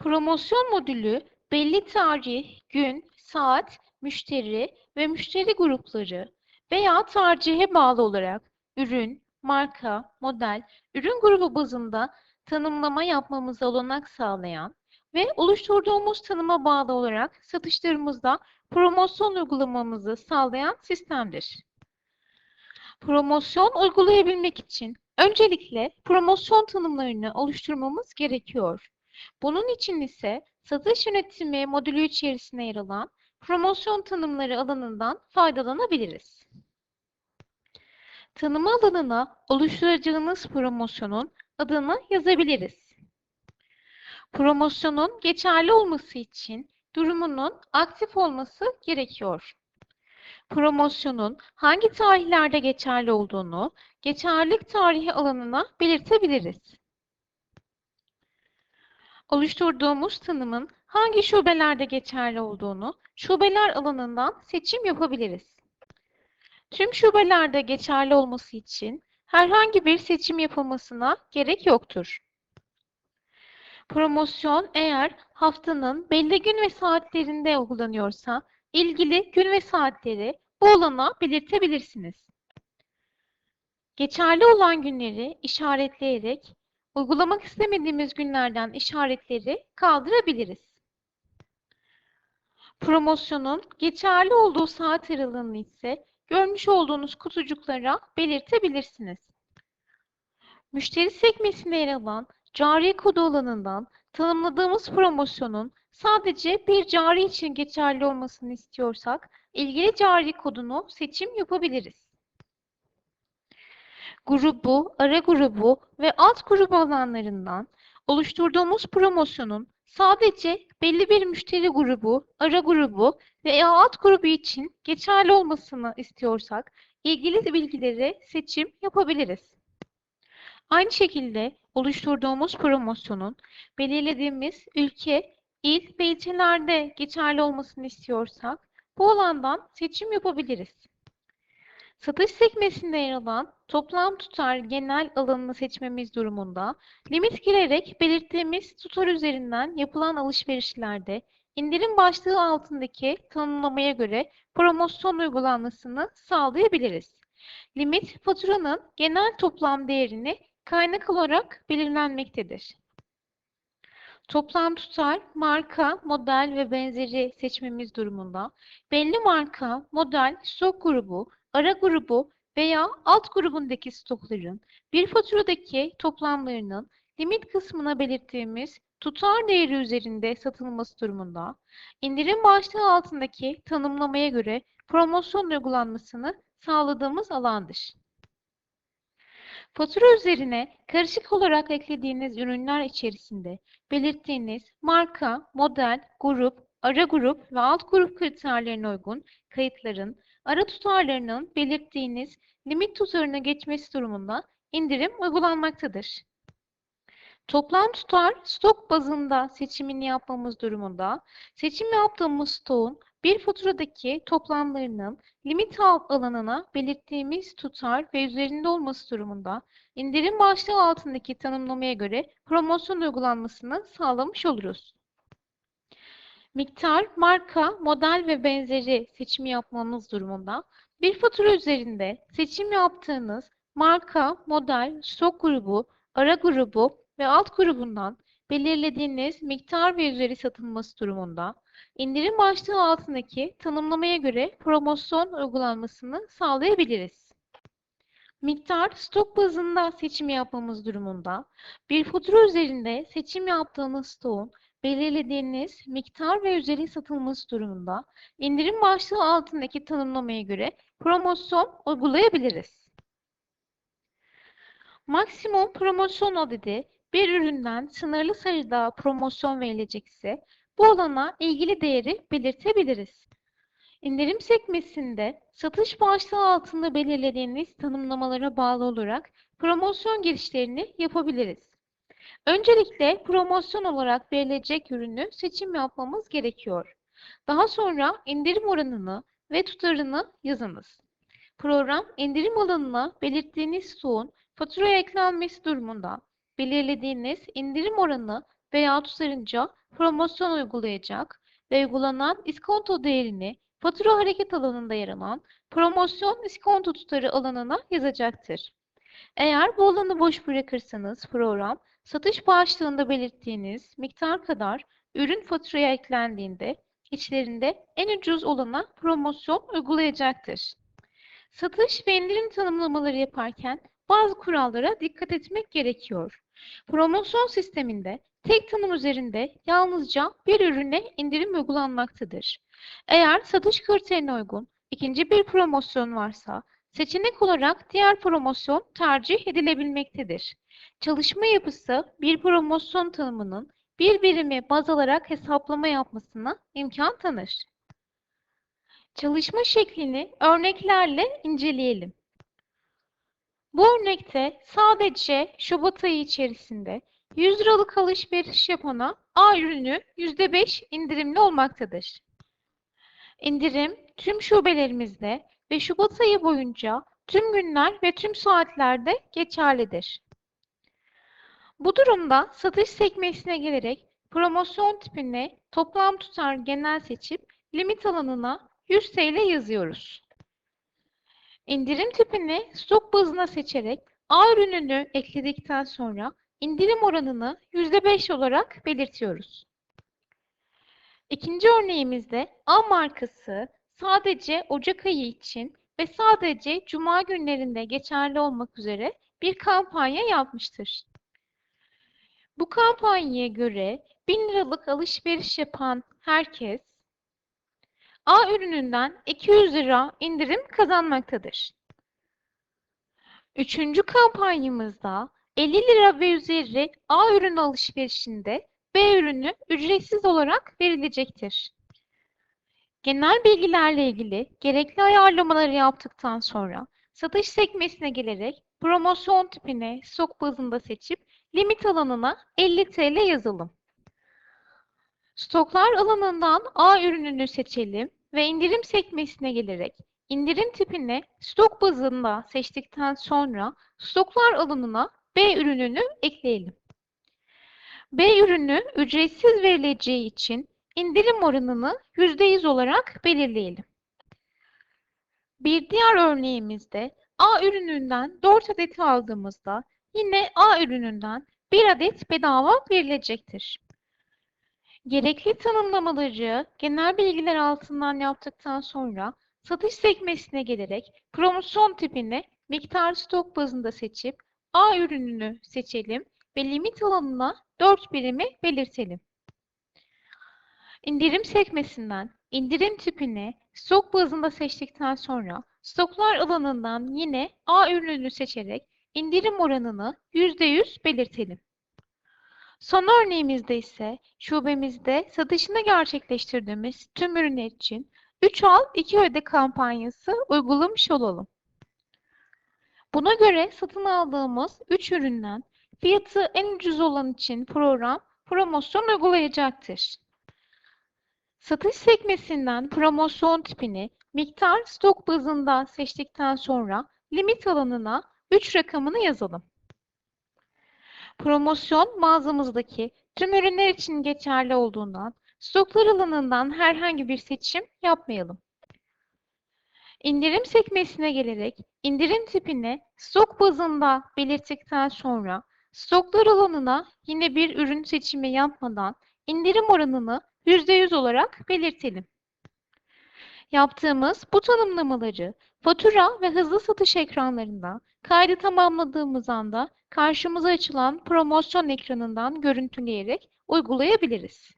Promosyon modülü belli tarih, gün, saat, müşteri ve müşteri grupları veya tercihe bağlı olarak ürün, marka, model, ürün grubu bazında tanımlama yapmamıza olanak sağlayan ve oluşturduğumuz tanıma bağlı olarak satışlarımızda promosyon uygulamamızı sağlayan sistemdir. Promosyon uygulayabilmek için öncelikle promosyon tanımlarını oluşturmamız gerekiyor. Bunun için ise satış yönetimi modülü içerisine yer alan promosyon tanımları alanından faydalanabiliriz. Tanıma alanına oluşturacağınız promosyonun adını yazabiliriz. Promosyonun geçerli olması için durumunun aktif olması gerekiyor. Promosyonun hangi tarihlerde geçerli olduğunu geçerlilik tarihi alanına belirtebiliriz. Oluşturduğumuz tanımın hangi şubelerde geçerli olduğunu şubeler alanından seçim yapabiliriz. Tüm şubelerde geçerli olması için herhangi bir seçim yapılmasına gerek yoktur. Promosyon eğer haftanın belli gün ve saatlerinde uygulanıyorsa ilgili gün ve saatleri bu alana belirtebilirsiniz. Geçerli olan günleri işaretleyerek uygulamak istemediğimiz günlerden işaretleri kaldırabiliriz. Promosyonun geçerli olduğu saat aralığını ise görmüş olduğunuz kutucuklara belirtebilirsiniz. Müşteri sekmesinde yer alan cari kodu alanından tanımladığımız promosyonun sadece bir cari için geçerli olmasını istiyorsak ilgili cari kodunu seçim yapabiliriz. Grubu, ara grubu ve alt grubu alanlarından oluşturduğumuz promosyonun sadece belli bir müşteri grubu, ara grubu veya alt grubu için geçerli olmasını istiyorsak ilgili bilgileri seçim yapabiliriz. Aynı şekilde oluşturduğumuz promosyonun belirlediğimiz ülke, il ve ilçelerde geçerli olmasını istiyorsak bu alandan seçim yapabiliriz. Satış sekmesinde yer alan toplam tutar genel alanını seçmemiz durumunda limit girerek belirttiğimiz tutar üzerinden yapılan alışverişlerde indirim başlığı altındaki tanımlamaya göre promosyon uygulanmasını sağlayabiliriz. Limit faturanın genel toplam değerini kaynak olarak belirlenmektedir. Toplam tutar, marka, model ve benzeri seçmemiz durumunda belli marka, model, stok grubu, ara grubu veya alt grubundaki stokların bir faturadaki toplamlarının limit kısmına belirttiğimiz tutar değeri üzerinde satılması durumunda indirim başlığı altındaki tanımlamaya göre promosyon uygulanmasını sağladığımız alandır. Fatura üzerine karışık olarak eklediğiniz ürünler içerisinde belirttiğiniz marka, model, grup, ara grup ve alt grup kriterlerine uygun kayıtların ara tutarlarının belirttiğiniz limit tutarına geçmesi durumunda indirim uygulanmaktadır. Toplam tutar stok bazında seçimini yapmamız durumunda seçim yaptığımız stoğun bir faturadaki toplamlarının limit alanına belirttiğimiz tutar ve üzerinde olması durumunda indirim başlığı altındaki tanımlamaya göre promosyon uygulanmasını sağlamış oluruz. Miktar, marka, model ve benzeri seçimi yapmamız durumunda bir fatura üzerinde seçim yaptığınız marka, model, stok grubu, ara grubu ve alt grubundan belirlediğiniz miktar ve üzeri satılması durumunda indirim başlığı altındaki tanımlamaya göre promosyon uygulanmasını sağlayabiliriz. Miktar stok bazında seçim yapmamız durumunda bir fatura üzerinde seçim yaptığımız stoğun belirlediğiniz miktar ve üzeri satılması durumunda indirim başlığı altındaki tanımlamaya göre promosyon uygulayabiliriz. Maksimum promosyon adedi bir üründen sınırlı sayıda promosyon verilecekse bu alana ilgili değeri belirtebiliriz. İndirim sekmesinde satış başlığı altında belirlediğiniz tanımlamalara bağlı olarak promosyon girişlerini yapabiliriz. Öncelikle promosyon olarak verilecek ürünü seçim yapmamız gerekiyor. Daha sonra indirim oranını ve tutarını yazınız. Program indirim alanına belirttiğiniz stoğun faturaya eklenmesi durumunda belirlediğiniz indirim oranı veya tutarınca promosyon uygulayacak ve uygulanan iskonto değerini fatura hareket alanında yer alan promosyon iskonto tutarı alanına yazacaktır. Eğer bu alanı boş bırakırsanız program satış başlığında belirttiğiniz miktar kadar ürün faturaya eklendiğinde içlerinde en ucuz olana promosyon uygulayacaktır. Satış ve indirim tanımlamaları yaparken bazı kurallara dikkat etmek gerekiyor. Promosyon sisteminde tek tanım üzerinde yalnızca bir ürüne indirim uygulanmaktadır. Eğer satış kriterine uygun ikinci bir promosyon varsa seçenek olarak diğer promosyon tercih edilebilmektedir. Çalışma yapısı bir promosyon tanımının bir birimi baz alarak hesaplama yapmasına imkan tanır. Çalışma şeklini örneklerle inceleyelim. Bu örnekte sadece Şubat ayı içerisinde 100 liralık alışveriş yapana A ürünü %5 indirimli olmaktadır. İndirim tüm şubelerimizde ve Şubat ayı boyunca tüm günler ve tüm saatlerde geçerlidir. Bu durumda satış sekmesine gelerek promosyon tipine toplam tutar genel seçip limit alanına 100 TL yazıyoruz. İndirim tipini stok bazına seçerek A ürününü ekledikten sonra indirim oranını %5 olarak belirtiyoruz. İkinci örneğimizde A markası sadece Ocak ayı için ve sadece Cuma günlerinde geçerli olmak üzere bir kampanya yapmıştır. Bu kampanyaya göre 1000 liralık alışveriş yapan herkes A ürününden 200 lira indirim kazanmaktadır. Üçüncü kampanyamızda 50 lira ve üzeri A ürünü alışverişinde B ürünü ücretsiz olarak verilecektir. Genel bilgilerle ilgili gerekli ayarlamaları yaptıktan sonra satış sekmesine gelerek promosyon tipini stok bazında seçip limit alanına 50 TL yazalım. Stoklar alanından A ürününü seçelim ve indirim sekmesine gelerek indirim tipini stok bazında seçtikten sonra stoklar alanına B ürününü ekleyelim. B ürünü ücretsiz verileceği için indirim oranını %100 olarak belirleyelim. Bir diğer örneğimizde A ürününden 4 adet aldığımızda yine A ürününden 1 adet bedava verilecektir. Gerekli tanımlamaları genel bilgiler altından yaptıktan sonra satış sekmesine gelerek promosyon tipini miktar stok bazında seçip A ürününü seçelim ve limit alanına 4 birimi belirtelim. İndirim sekmesinden indirim tipini stok bazında seçtikten sonra stoklar alanından yine A ürününü seçerek indirim oranını %100 belirtelim. Son örneğimizde ise şubemizde satışını gerçekleştirdiğimiz tüm ürünler için 3 al 2 öde kampanyası uygulamış olalım. Buna göre satın aldığımız 3 üründen fiyatı en ucuz olan için program promosyon uygulayacaktır. Satış sekmesinden promosyon tipini miktar stok bazında seçtikten sonra limit alanına 3 rakamını yazalım. Promosyon mağazamızdaki tüm ürünler için geçerli olduğundan stoklar alanından herhangi bir seçim yapmayalım. İndirim sekmesine gelerek indirim tipini stok bazında belirttikten sonra stoklar alanına yine bir ürün seçimi yapmadan indirim oranını %100 olarak belirtelim. Yaptığımız bu tanımlamaları fatura ve hızlı satış ekranlarında kaydı tamamladığımız anda karşımıza açılan promosyon ekranından görüntüleyerek uygulayabiliriz.